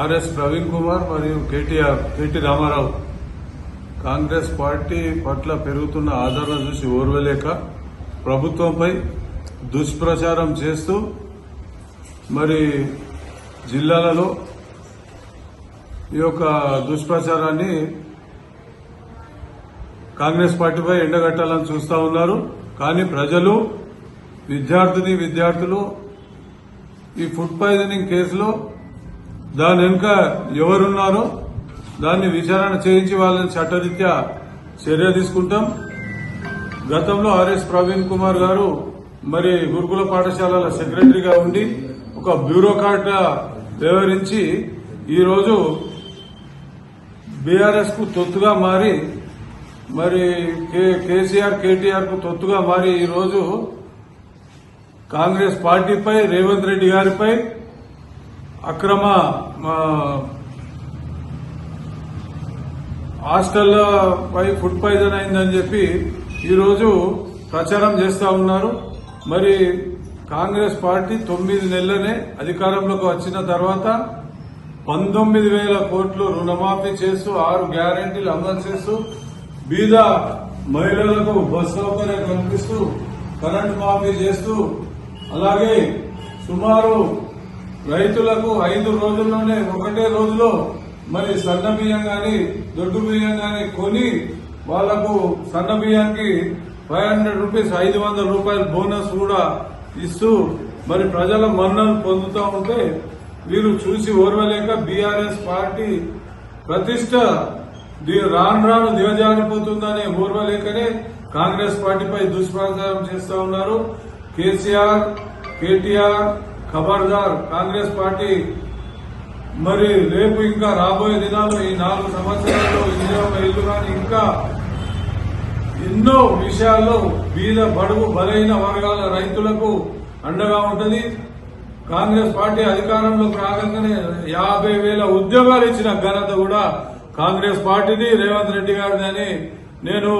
RS Praveen Kumar మరియు KTR KT Ramarao. Congress party పట్ల పెరుగుతున్న ఆదరణ చూసి ఓర్వలేక ప్రభుత్వంపై దుష్ప్రచారం చేస్తూ మరి జిల్లాలలో ఈ యొక్క దుష్ప్రచారాన్ని కాంగ్రెస్ పార్టీపై ఎండగట్టాలని చూస్తా ఉన్నారు. కానీ ప్రజలు విద్యార్థిని విద్యార్థులు ఈ ఫుడ్ పాయిజనింగ్ కేసులో దాని వెనుక ఎవరున్నారో దాన్ని విచారణ చేయించి వాళ్ళని చట్టరీత్యా చర్య తీసుకుంటాం. గతంలో ఆర్ఎస్ ప్రవీణ్ కుమార్ గారు మరి గురుకుల పాఠశాలల సెక్రటరీగా ఉండి ఒక బ్యూరోక్రాట్గా వ్యవహరించి ఈరోజు బీఆర్ఎస్కు తొత్తుగా మారి మరి కే- కేసీఆర్ కేటీఆర్కు తొత్తుగా మారి ఈరోజు కాంగ్రెస్ పార్టీపై రేవంత్ రెడ్డి గారిపై అక్రమ ఆ, హాస్టళ్ళపై ఫుడ్ పాయిజన్ అయిందని చెప్పి ఈరోజు ప్రచారం చేస్తా ఉన్నారు. మరి కాంగ్రెస్ పార్టీ తొమ్మిది నెలలనే అధికారంలోకి వచ్చిన తర్వాత పంతొమ్మిది వేల కోట్లు రుణమాఫీ చేస్తూ ఆరు గ్యారంటీలు అమలు చేస్తూ బీద మహిళలకు బస్ సౌకర్యం కల్పిస్తూ కరెంటు మాఫీ చేస్తూ అలాగే సుమారు రైతులకు ఐదు రోజుల్లోనే ఒకటే రోజులో మరి సన్న బియ్యం గాని దొడ్డు బియ్యం గాని కొని వాళ్ళకు సన్న బియ్యానికి ఫైవ్ హండ్రెడ్ రూపీస్ ఐదు వందల రూపాయల బోనస్ కూడా ఇస్తూ మరి ప్రజల మన్నలు పొందుతూ ఉంటే వీరు చూసి ఓర్వలేక బీఆర్ఎస్ పార్టీ ప్రతిష్ట రాను రాను దిగజారిపోతుందనే ఓర్వలేకనే కాంగ్రెస్ పార్టీపై దుష్ప్రచారం చేస్తూ ఉన్నారు. కేసీఆర్ కేటీఆర్ ఖబర్దార్ కాంగ్రెస్ పార్టీ. మరి రేపు ఇంకా రాబోయే దినాల్లో ఈ నాలుగు సంవత్సరాల్లో విజయవాడ ఇల్లు కానీ ఇంకా ఎన్నో విషయాల్లో వీద బడుగు బలైన వర్గాల రైతులకు అండగా ఉంటుంది. కాంగ్రెస్ పార్టీ అధికారంలోకి రాగానే యాభై వేల ఉద్యోగాలు ఇచ్చిన ఘనత కూడా కాంగ్రెస్ పార్టీది. రేవంత్ రెడ్డి గారిని అని నేను